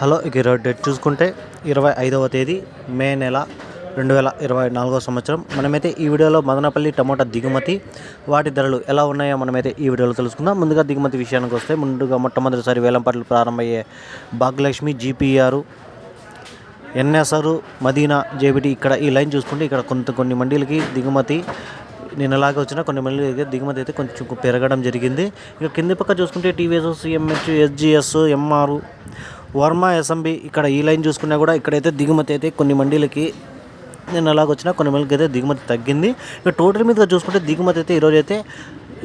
Hello ఇక ఈరోజు date చూసుకుంటే ఇరవై ఐదవ తేదీ మే నెల రెండు వేల ఇరవై నాలుగో సంవత్సరం. మనమైతే ఈ వీడియోలో మదనపల్లి టమోటా దిగుమతి వాటి ధరలు ఎలా ఉన్నాయో మనమైతే ఈ వీడియోలో తెలుసుకుందాం. ముందుగా దిగుమతి విషయానికి వస్తే ముందుగా మొట్టమొదటిసారి వేలంపాట్లు ప్రారంభమయ్యే Bhagyalakshmi GPR NSR Madina JBT ఇక్కడ ఈ లైన్ చూసుకుంటే ఇక్కడ కొంత కొన్ని మండీలకి దిగుమతి నిన్నలాగా వచ్చిన కొన్ని మండీలకి దిగుమతి అయితే కొంచెం పెరగడం జరిగింది. ఇక కింది పక్క చూసుకుంటే TVS CMH SGS MR Varma SMB ఇక్కడ ఈ లైన్ చూసుకున్నా కూడా ఇక్కడైతే దిగుమతి అయితే కొన్ని మండీలకి నేను అలాగొచ్చినా కొన్ని మందికి అయితే దిగుమతి తగ్గింది. ఇక టోటల్ మీద చూసుకుంటే దిగుమతి అయితే ఈరోజు అయితే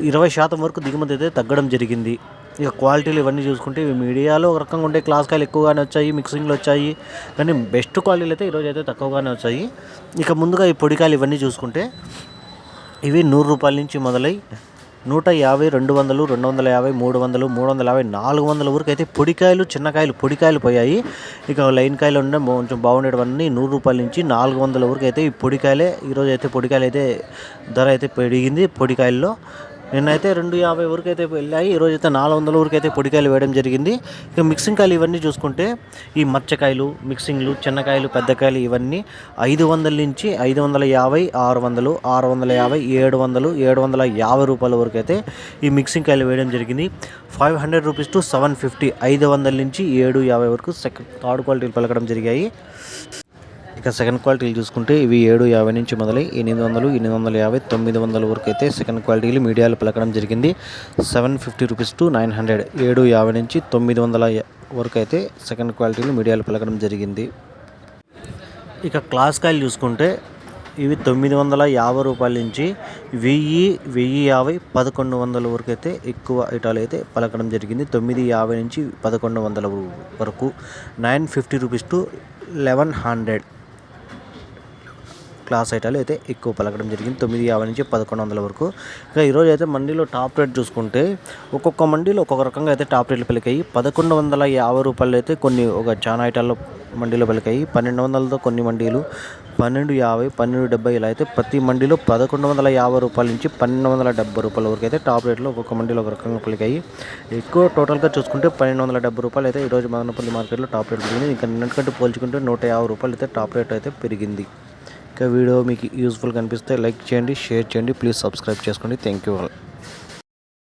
ఇరవై శాతం వరకు దిగుమతి అయితే తగ్గడం జరిగింది. ఇక క్వాలిటీలు ఇవన్నీ చూసుకుంటే ఇవి మీడియాలో ఒక రకంగా ఉండే క్లాస్ కాయలు ఎక్కువగానే వచ్చాయి మిక్సింగ్లు వచ్చాయి. కానీ బెస్ట్ క్వాలిటీలు అయితే ఈరోజు అయితే తక్కువగానే వచ్చాయి. ఇక ముందుగా ఈ పొడికాయలు ఇవన్నీ చూసుకుంటే ఇవి నూరు రూపాయల నుంచి మొదలై నూట యాభై రెండు వందలు రెండు వందల యాభై మూడు వందలు మూడు వందల యాభై నాలుగు వందల వరకు అయితే పొడికాయలు చిన్నకాయలు పొడికాయలు పోయాయి. ఇక లైన్ కాయలు ఉండే కొంచెం బాగుండేవన్నీ నూరు రూపాయల నుంచి నాలుగు వందల వరకు అయితే ఈ పొడికాయలే ఈరోజు అయితే పొడికాయలు అయితే ధర అయితే పెరిగింది పొడికాయల్లో. నిన్నైతే రెండు యాభై వరకు అయితే వెళ్ళాయి ఈరోజు అయితే నాలుగు వందల వరకు అయితే పొడికాయలు వేయడం జరిగింది. ఇక మిక్సింగ్ కాయలు ఇవన్నీ చూసుకుంటే ఈ మచ్చకాయలు మిక్సింగ్లు చిన్నకాయలు పెద్దకాయలు ఇవన్నీ ఐదు వందల నుంచి ఐదు వందల యాభై ఆరు వందలు ఆరు వందల యాభై ఏడు వందలు ఏడు వందల యాభై రూపాయల వరకు అయితే ఈ మిక్సింగ్ కాయలు వేయడం జరిగింది. Five hundred rupees to seven fifty ఐదు వందల నుంచి ఏడు యాభై వరకు సెకండ్ థర్డ్ క్వాలిటీలు పలకడం జరిగాయి. ఇక సెకండ్ క్వాలిటీలు చూసుకుంటే ఇవి ఏడు యాభై నుంచి మొదలై ఎనిమిది వందలు ఎనిమిది వందల యాభై తొమ్మిది వందల వరకు అయితే సెకండ్ క్వాలిటీలు మీడియాలు పలకడం జరిగింది. Seven fifty rupees to nine hundred ఏడు యాభై నుంచి తొమ్మిది వందల వరకు అయితే సెకండ్ క్వాలిటీలు మీడియాలు పలకడం జరిగింది. ఇక క్లాస్ కాయలు చూసుకుంటే ఇవి తొమ్మిది వందల యాభై రూపాయల నుంచి వెయ్యి వెయ్యి యాభై పదకొండు వందల వరకు అయితే ఎక్కువ ఐటాలు అయితే పలకడం జరిగింది. తొమ్మిది యాభై నుంచి పదకొండు వందల వరకు. Nine fifty rupees to eleven hundred class ఐటాలు అయితే ఎక్కువ పలకడం జరిగింది. తొమ్మిది యాభై నుంచి పదకొండు వందల వరకు. ఇంకా ఈరోజు అయితే మండీలో టాప్ రేట్ చూసుకుంటే ఒక్కొక్క మండీలో ఒక్కొక్క రకంగా అయితే టాప్ రేట్లు పలికాయి. పదకొండు వందల యాభై రూపాయలు అయితే కొన్ని ఒక చాలా ఐటాల్లో మండీలో పలికాయి. పన్నెండు వందలతో కొన్ని మండీలు పన్నెండు యాభై పన్నెండు డెబ్బై ఇలా అయితే ప్రతి మండీలో పదకొండు వందల యాభై రూపాయల నుంచి పన్నెండు వందల డెబ్బై రూపాయల వరకు అయితే టాప్ రేట్లో ఒక్కొక్క మండీలో ఒక రకంగా పలికాయి. ఎక్కువ టోటల్గా చూసుకుంటే పన్నెండు వందల డెబ్బై రూపాయలు అయితే ఈరోజు మదనపల్లి మార్కెట్లో టాప్ రేట్ పెరిగింది. ఇంకా నిన్నటికంటే పోల్చుకుంటే నూట యాభై రూపాయలు అయితే టాప్ రేట్ అయితే పెరిగింది. ఇంకా వీడియో మీకు యూస్ఫుల్ కనిపిస్తే లైక్ చేయండి షేర్ చేయండి ప్లీజ్ సబ్స్క్రైబ్ చేసుకోండి. Thank you all